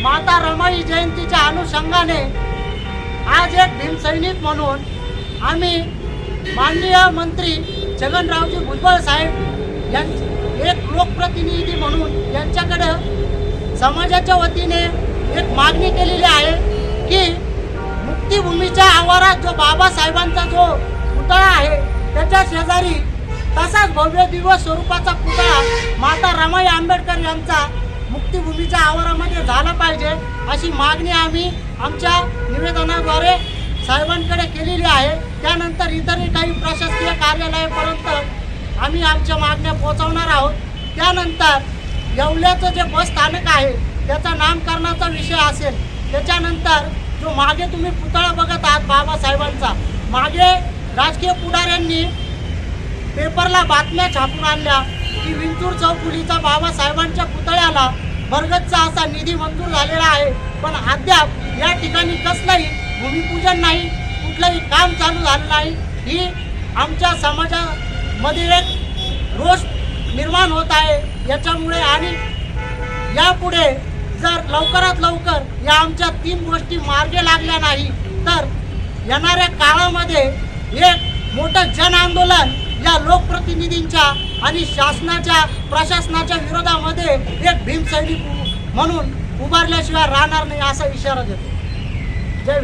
माता रमाई जयंतीच्या अनुषंगाने आज एक भीमसैनिक म्हणून आम्ही माननीय मंत्री छगनरावजी भुजबळ साहेब यां एक लोकप्रतिनिधी म्हणून यांच्याकडं समाजाच्या वतीने एक मागणी केलेली आहे की मुक्तिभूमीच्या आवारात जो बाबासाहेबांचा जो पुतळा आहे त्याच्या शेजारी तसाच भव्य दिवस स्वरूपाचा पुतळा माता रमाई आंबेडकर यांचा मुक्तिभूमीच्या आवारामध्ये झाला पाहिजे अशी मागणी आम्ही आमच्या निवेदनाद्वारे साहेबांकडे केलेली आहे. त्यानंतर इतरही काही प्रशासकीय कार्यालयापर्यंत आम्ही आमच्या मागण्या पोहोचवणार आहोत. त्यानंतर येवल्याचं जे बस स्थानक आहे त्याचा नामकरणाचा विषय असेल त्याच्यानंतर जो मागे तुम्ही पुतळा बघत आहात बाबासाहेबांचा मागे राजकीय पुढाऱ्यांनी पेपरला बातम्या छापून आणल्या की विंचूर चौकुलीचा बाबासाहेबांच्या पुतळ्याला भरगतचा असा निधी मंजूर झालेला आहे. पण अद्याप या ठिकाणी कसलंही भूमिपूजन नाही कुठलंही काम चालू झालं नाही. ही आमच्या समाजामध्ये एक रोष निर्माण होत आहे. याच्यामुळे आणि यापुढे जर लवकरात लवकर या आमच्या तीन गोष्टी मार्गे लागल्या नाही तर येणाऱ्या काळामध्ये एक मोठं जन आंदोलन या लोकप्रतिनिधींच्या आणि शासनाच्या प्रशासनाच्या विरोधामध्ये एक भीमसैनिक म्हणून उभारल्याशिवाय राहणार नाही असा इशारा देतो. जय